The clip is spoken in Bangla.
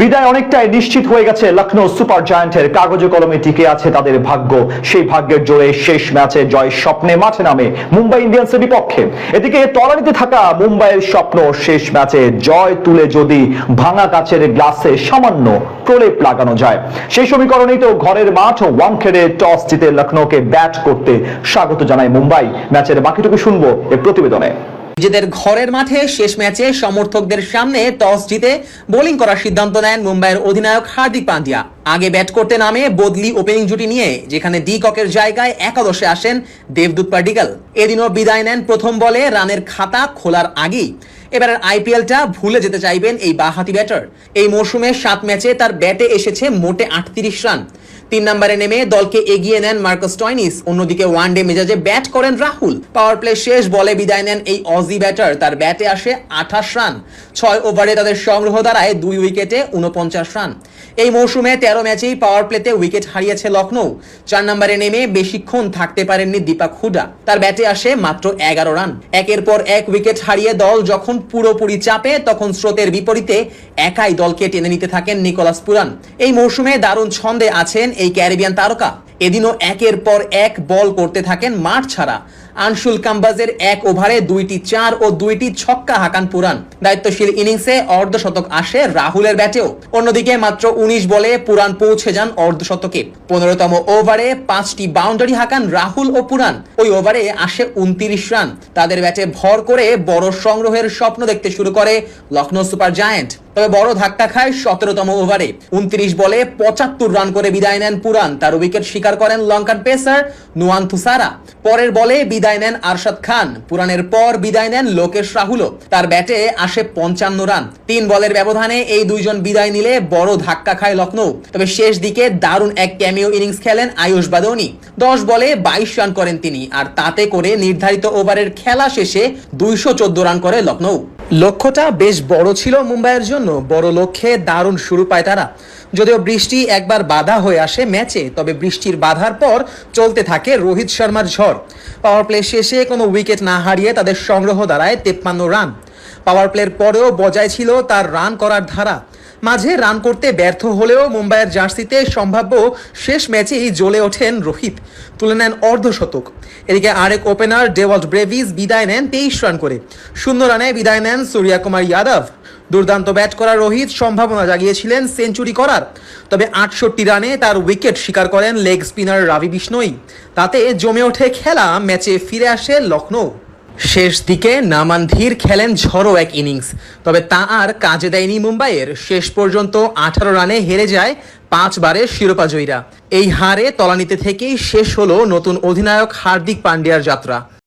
বিদায় অনেকটাই নিশ্চিত হয়ে গেছে লখনৌ সুপার জায়ান্টের কাগজে কলমে টিকে আছে তাদের ভাগ্য। সেই ভাগ্যের জোরে শেষ ম্যাচে জয় স্বপ্নে মাঠে নামে মুম্বাই ইন্ডিয়ান্সের বিপক্ষে। এদিকে তলানিতে থাকা মুম্বাইয়ের স্বপ্ন শেষ ম্যাচে জয় তুলে যদি ভাঙা কাচের গ্লাসে সামান্য প্রলেপ লাগানো যায়। সেই সমীকরণেই তো ঘরের মাঠ ওয়াংখেড়ে টস জিতে লখনৌকে ব্যাট করতে স্বাগত জানায় মুম্বাই। ম্যাচের বাকিটুকু শুনব এ প্রতিবেদনে। নিজেদের ঘরের মাঠে শেষ ম্যাচে সমর্থকদের সামনে টস জিতে বোলিং করার সিদ্ধান্ত নেন মুম্বাইয়ের অধিনায়ক হার্দিক পান্ডিয়া। আগে ব্যাট করতে নামে বদলি ওপেনিং জুটি নিয়ে, যেখানে ডি ককের জায়গায় একাদশে আসেন দেবদূত পার্ডিগাল এদিনও বিদায় নেন প্রথম বলে রানের খাতা খোলার আগেই। এবারের আইপিএলটা ভুলে যেতে চাইবেন এই বাহাতি ব্যাটার। এই মৌসুমে সাত ম্যাচে তার ব্যাটে এসেছে মোটে আটত্রিশ রান। তিন নম্বরে নেমে দলকে এগিয়ে নেন মার্কাস টয়নিস। অন্যদিকে ওয়ান ডে মেজাজে ব্যাট করেন রাহুল। পাওয়ার প্লে শেষ বলে বিদায় নেন এই অজি ব্যাটার। তার ব্যাটে আসে আঠাশ রান। ছয় ওভারে তাদের সংগ্রহ দাঁড়ায় দুই উইকেটে উনপঞ্চাশ রান। এই মৌসুমে তেরো ম্যাচেই পাওয়ার প্লেতে উইকেট হারিয়েছে লখনৌ। চার নম্বরে নেমে বেশিক্ষণ থাকতে পারেননি দীপক হুডা। তার ব্যাটে আসে মাত্র এগারো রান। একের পর এক উইকেট হারিয়ে দল যখন পুরোপুরি চাপে, তখন স্রোতের বিপরীতে একাই দলকে টেনে নিতে থাকেন নিকোলাস পুরান। এই মৌসুমে দারুণ ছন্দে আছেন এই ক্যারিবিয়ান তারকা? এদিনও একের পর এক বল করতে থাকেন মাঠ ছাড়া। আনসুল কাম্বাজের এক ওভারে দুইটি চার ও দুইটি ছক্কা হাকান পুরান। দায়িত্বশীল ইনিংসে অর্ধশতক আসে রাহুলের ব্যাটেও। অন্যদিকে মাত্র উনিশ বলে পুরান পৌঁছে যান অর্ধশতকে। পনেরোতম ওভারে পাঁচটি বাউন্ডারি হাকান রাহুল ও পুরান। ওই ওভারে আসে উনত্রিশ রান। তাদের ব্যাটে ভর করে বড় সংগ্রহের স্বপ্ন দেখতে শুরু করে লখনৌ সুপার জায়ান্ট। তবে বড় ধাক্কা খায় সতেরোতম ওভারে। উনত্রিশ বলে পঁচাত্তর রান করে বিদায় নেন পুরান। তার উইকেট শিকার করেন লঙ্কান পেসার নুয়ান থুসারা। পরের বলে বিদায় নেন আরশাদ খান। পুরানের পর বিদায় নেন লোকেশ রাহুলও। তার ব্যাটে আসে পঞ্চান্ন রান। তিন বলের ব্যবধানে এই দুইজন বিদায় নিলে বড় ধাক্কা খায় লখনৌ। তবে শেষ দিকে দারুণ এক ক্যামিও ইনিংস খেলেন আয়ুষ বাদৌনি। দশ বলে বাইশ রান করেন তিনি। আর তাতে করে নির্ধারিত ওভারের খেলা শেষে দুইশো চোদ্দ রান করে লখনৌ। লক্ষ্যটা বেশ বড় ছিল মুম্বাইয়ের জন্য। বড় লক্ষ্যে দারুণ শুরু পায় তারা। যদিও বৃষ্টি একবার বাধা হয়ে আসে ম্যাচে, তবে বৃষ্টির বাধার পর চলতে থাকে রোহিত শর্মার ঝড়। পাওয়ার প্লে শেষে কোনো উইকেট না হারিয়ে তাদের সংগ্রহ দাঁড়ায় তেপ্পান্ন রান। পাওয়ার প্লের পরেও বজায় ছিল তার রান করার ধারা। মাঝে রান করতে ব্যর্থ হলেও মুম্বাইয়ের জার্সিতে সম্ভাব্য শেষ ম্যাচেই জ্বলে ওঠেন রোহিত। তুলে নেন অর্ধশতক এদিকে আরেক ওপেনার ডেওয়াল্ট ব্রেভিস বিদায় নেন তেইশ রান করে। শূন্য রানে বিদায় নেন সূর্যা কুমার যাদব। দুর্দান্ত ব্যাট করা রোহিত সম্ভাবনা জাগিয়েছিলেন সেঞ্চুরি করার। তবে আটষট্টি রানে তার উইকেট শিকার করেন লেগ স্পিনার রাবি বিষ্ণই। তাতে জমে ওঠে খেলা, ম্যাচে ফিরে আসে লখনৌ শেষ দিকে নামান ধীর খেলেন ঝড়ো এক ইনিংস। তবে তা আর কাজে দেয়নি মুম্বাইয়ের। শেষ পর্যন্ত আঠারো রানে হেরে যায় পাঁচবারের শিরোপা জয়ীরা। এই হারে তলানিতে থেকেই শেষ হলো নতুন অধিনায়ক হার্দিক পান্ডিয়ার যাত্রা।